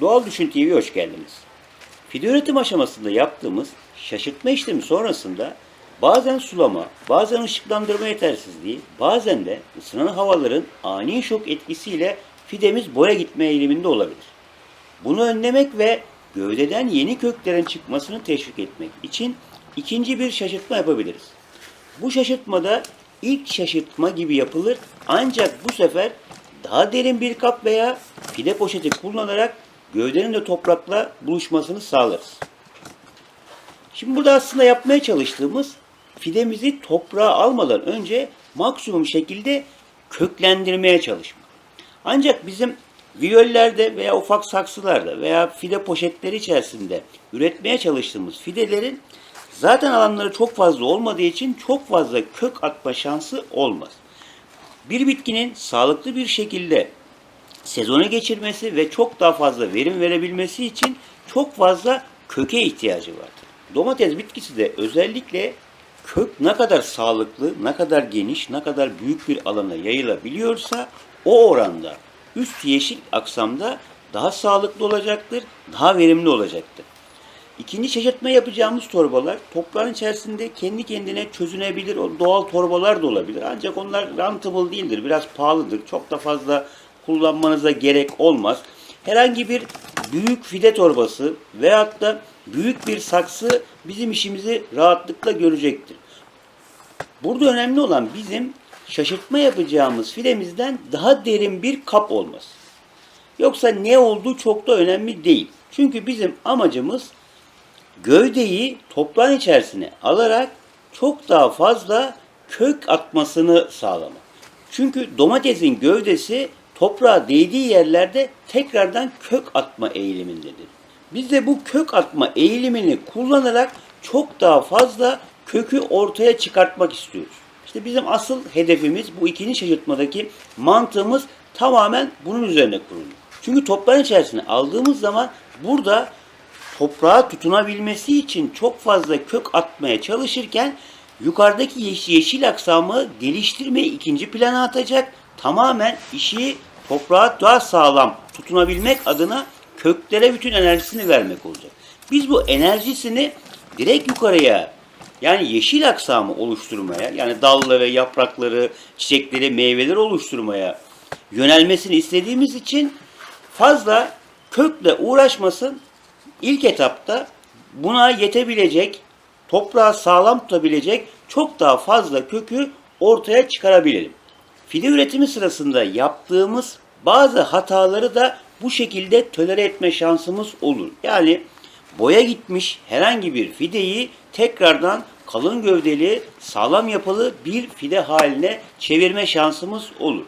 Doğal Düşün TV'ye hoş geldiniz. Fide üretim aşamasında yaptığımız şaşırtma işlemi sonrasında bazen sulama, bazen ışıklandırma yetersizliği, bazen de ısınan havaların ani şok etkisiyle fidemiz boya gitme eğiliminde olabilir. Bunu önlemek ve gövdeden yeni köklerin çıkmasını teşvik etmek için ikinci bir şaşırtma yapabiliriz. Bu şaşırtmada ilk şaşırtma gibi yapılır ancak bu sefer daha derin bir kap veya fide poşeti kullanarak gövdenin de toprakla buluşmasını sağlarız. Şimdi burada aslında yapmaya çalıştığımız fidemizi toprağa almadan önce maksimum şekilde köklendirmeye çalışmak. Ancak bizim viyollerde veya ufak saksılarda veya fide poşetleri içerisinde üretmeye çalıştığımız fidelerin zaten alanları çok fazla olmadığı için çok fazla kök atma şansı olmaz. Bir bitkinin sağlıklı bir şekilde sezonu geçirmesi ve çok daha fazla verim verebilmesi için çok fazla köke ihtiyacı vardır. Domates bitkisi de özellikle kök ne kadar sağlıklı, ne kadar geniş, ne kadar büyük bir alana yayılabiliyorsa o oranda üst yeşil aksamda daha sağlıklı olacaktır, daha verimli olacaktır. İkinci şaşırtma yapacağımız torbalar toprağın içerisinde kendi kendine çözünebilir doğal torbalar da olabilir. Ancak onlar rentable değildir, biraz pahalıdır. Çok da fazla kullanmanıza gerek olmaz. Herhangi bir büyük fide torbası veyahut da büyük bir saksı bizim işimizi rahatlıkla görecektir. Burada önemli olan bizim şaşırtma yapacağımız filemizden daha derin bir kap olması. Yoksa ne olduğu çok da önemli değil. Çünkü bizim amacımız gövdeyi toprağın içerisine alarak çok daha fazla kök atmasını sağlamak. Çünkü domatesin gövdesi toprağa değdiği yerlerde tekrardan kök atma eğilimindedir. Biz de bu kök atma eğilimini kullanarak çok daha fazla kökü ortaya çıkartmak istiyoruz. İşte bizim asıl hedefimiz bu ikinci şaşırtmadaki mantığımız tamamen bunun üzerine kurulu. Çünkü toprağın içerisine aldığımız zaman burada toprağa tutunabilmesi için çok fazla kök atmaya çalışırken yukarıdaki yeşil, aksamı geliştirmeyi ikinci plana atacak. Tamamen işi toprağa daha sağlam tutunabilmek adına köklere bütün enerjisini vermek olacak. Biz bu enerjisini direkt yukarıya yani yeşil aksamı oluşturmaya yani dalları, yaprakları, çiçekleri, meyveleri oluşturmaya yönelmesini istediğimiz için fazla kökle uğraşmasın. İlk etapta buna yetebilecek, toprağı sağlam tutabilecek çok daha fazla kökü ortaya çıkarabilelim. Fide üretimi sırasında yaptığımız bazı hataları da bu şekilde tolere etme şansımız olur. Yani boya gitmiş herhangi bir fideyi tekrardan kalın gövdeli, sağlam yapılı bir fide haline çevirme şansımız olur.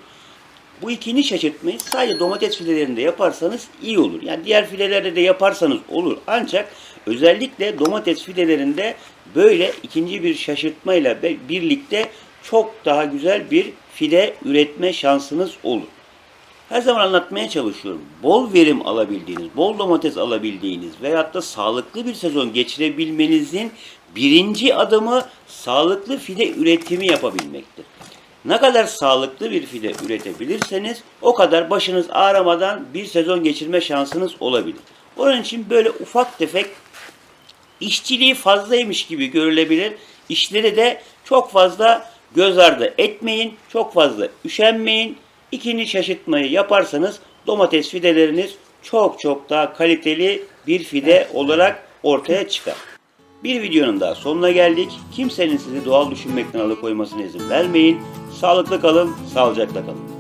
Bu ikinci şaşırtmayı sadece domates fidelerinde yaparsanız iyi olur. Yani diğer fidelerde de yaparsanız olur. Ancak özellikle domates fidelerinde böyle ikinci bir şaşırtmayla birlikte çok daha güzel bir fide üretme şansınız olur. Her zaman anlatmaya çalışıyorum. Bol verim alabildiğiniz, bol domates alabildiğiniz veyahut da sağlıklı bir sezon geçirebilmenizin birinci adımı sağlıklı fide üretimi yapabilmektir. Ne kadar sağlıklı bir fide üretebilirseniz o kadar başınız ağramadan bir sezon geçirme şansınız olabilir. Onun için böyle ufak tefek işçiliği fazlaymış gibi görülebilir. İşleri de çok fazla göz ardı etmeyin, çok fazla üşenmeyin. İkinci şaşırtmayı yaparsanız domates fideleriniz çok çok daha kaliteli bir fide olarak ortaya çıkar. Bir videonun daha sonuna geldik. Kimsenin sizi doğal düşünmekten alıkoymasına izin vermeyin. Sağlıklı kalın, sağlıcakla kalın.